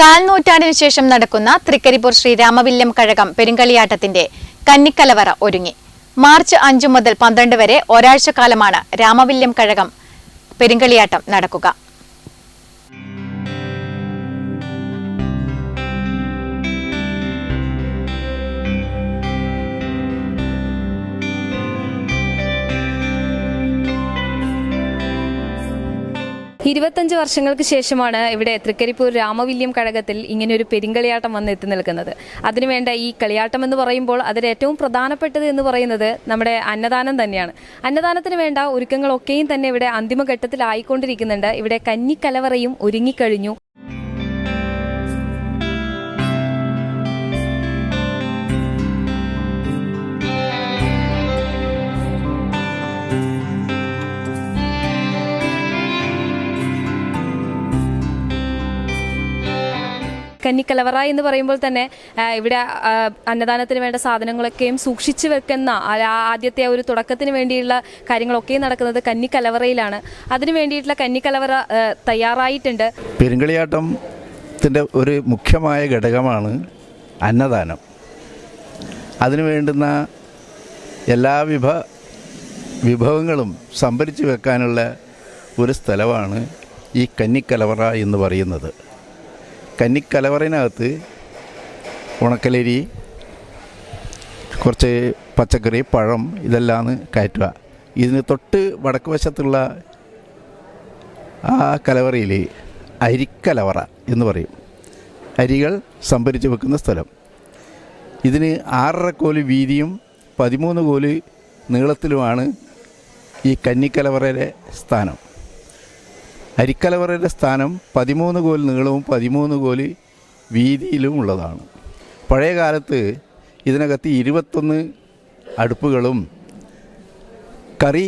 കാൽ നൂറ്റാണ്ടിനു ശേഷം നടക്കുന്ന തൃക്കരിപ്പൂർ ശ്രീരാമവില്യം കഴകം പെരുങ്കളിയാട്ടത്തിന്റെ കന്നിക്കലവറ ഒരുങ്ങി. മാർച്ച് അഞ്ചു മുതൽ പന്ത്രണ്ട് വരെ ഒരാഴ്ച കാലമാണ് രാമവില്യം കഴകം പെരുങ്കളിയാട്ടം നടക്കുക. ഇരുപത്തഞ്ച് വർഷങ്ങൾക്ക് ശേഷമാണ് ഇവിടെ തൃക്കരിപ്പൂർ രാമവില്യം കഴകത്തിൽ ഇങ്ങനെ ഒരു പെരിങ്കളിയാട്ടം വന്ന് എത്തി നിൽക്കുന്നത്. അതിനുവേണ്ട ഈ കളിയാട്ടം എന്ന് പറയുമ്പോൾ അതിൽ ഏറ്റവും പ്രധാനപ്പെട്ടത് എന്ന് പറയുന്നത് നമ്മുടെ അന്നദാനം തന്നെയാണ്. അന്നദാനത്തിന് വേണ്ട ഒരുക്കങ്ങളൊക്കെയും തന്നെ ഇവിടെ അന്തിമഘട്ടത്തിലായിക്കൊണ്ടിരിക്കുന്നുണ്ട്. ഇവിടെ കന്നിക്കലവറയും ഒരുങ്ങിക്കഴിഞ്ഞു. കന്നിക്കലവറ എന്ന് പറയുമ്പോൾ തന്നെ ഇവിടെ അന്നദാനത്തിന് വേണ്ട സാധനങ്ങളൊക്കെയും സൂക്ഷിച്ചു വെക്കുന്ന ആദ്യത്തെ ഒരു തുടക്കത്തിന് വേണ്ടിയുള്ള കാര്യങ്ങളൊക്കെയും നടക്കുന്നത് കന്നിക്കലവറയിലാണ്. അതിനു വേണ്ടിയിട്ടുള്ള കന്നിക്കലവറ കലവറ തയ്യാറായിട്ടുണ്ട്. പെരുങ്കളിയാട്ടത്തിന്റെ ഒരു മുഖ്യമായ ഘടകമാണ് അന്നദാനം. അതിനു വേണ്ടുന്ന എല്ലാ വിഭ വിഭവങ്ങളും സംഭരിച്ചു വെക്കാനുള്ള ഒരു സ്ഥലമാണ് ഈ കന്നിക്കലവറ എന്ന് പറയുന്നത്. കന്നിക്കലവറയിനകത്ത് ഉണക്കലരി കുറച്ച് പച്ചക്കറി പഴം ഇതെല്ലാം കയറ്റുക. ഇതിന് തൊട്ട് വടക്ക് വശത്തുള്ള ആ കലവറയിൽ അരിക്കലവറ എന്ന് പറയും. അരികൾ സംഭരിച്ച് വെക്കുന്ന സ്ഥലം. ഇതിന് ആറര കോൽ വീതിയും പതിമൂന്ന് കോൽ നീളത്തിലുമാണ് ഈ കന്നിക്കലവറയുടെ സ്ഥാനം. അരിക്കലവറയുടെ സ്ഥാനം പതിമൂന്ന് കോൽ നീളവും പതിമൂന്ന് കോലി വീതിയിലും ഉള്ളതാണ്. പഴയ കാലത്ത് ഇതിനകത്ത് ഇരുപത്തൊന്ന് അടുപ്പുകളും കറി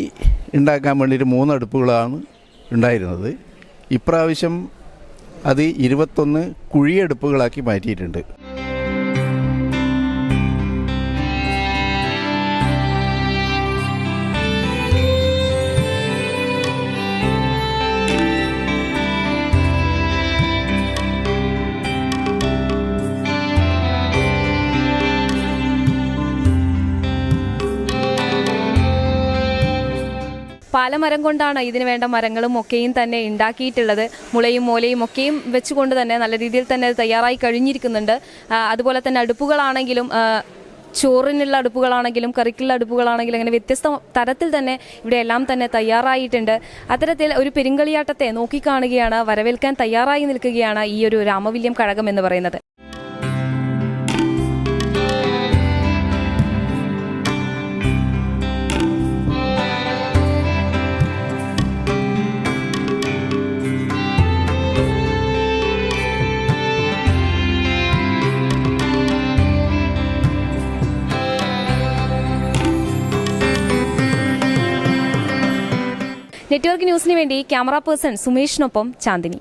ഉണ്ടാക്കാൻ വേണ്ടിയിട്ട് മൂന്ന് അടുപ്പുകളാണ് ഉണ്ടായിരുന്നത്. ഇപ്രാവശ്യം അത് ഇരുപത്തൊന്ന് കുഴിയടുപ്പുകളാക്കി മാറ്റിയിട്ടുണ്ട്. പാലമരം കൊണ്ടാണ് ഇതിന് വേണ്ട മരങ്ങളും ഒക്കെയും തന്നെ ഉണ്ടാക്കിയിട്ടുള്ളത്. മുളയും മൂലയും ഒക്കെയും വെച്ചുകൊണ്ട് തന്നെ നല്ല രീതിയിൽ തന്നെ തയ്യാറായി കഴിഞ്ഞിരിക്കുന്നുണ്ട്. അതുപോലെ തന്നെ അടുപ്പുകളാണെങ്കിലും ചോറിനുള്ള അടുപ്പുകളാണെങ്കിലും കറിക്കുള്ള അടുപ്പുകളാണെങ്കിലും അങ്ങനെ വ്യത്യസ്ത തരത്തിൽ തന്നെ ഇവിടെ എല്ലാം തന്നെ തയ്യാറായിട്ടുണ്ട്. അത്തരത്തിൽ ഒരു പെരുങ്കളിയാട്ടത്തെ നോക്കിക്കാണുകയാണ് വരവേൽക്കാൻ തയ്യാറായി നിൽക്കുകയാണ് ഈ ഒരു രാമവില്യം കഴകം എന്ന് പറയുന്നത്. നെറ്റ്വർക്ക് ന്യൂസിന് വേണ്ടി ക്യാമറ പേഴ്സൺ സുമേഷിനൊപ്പം ചാന്ദിനി.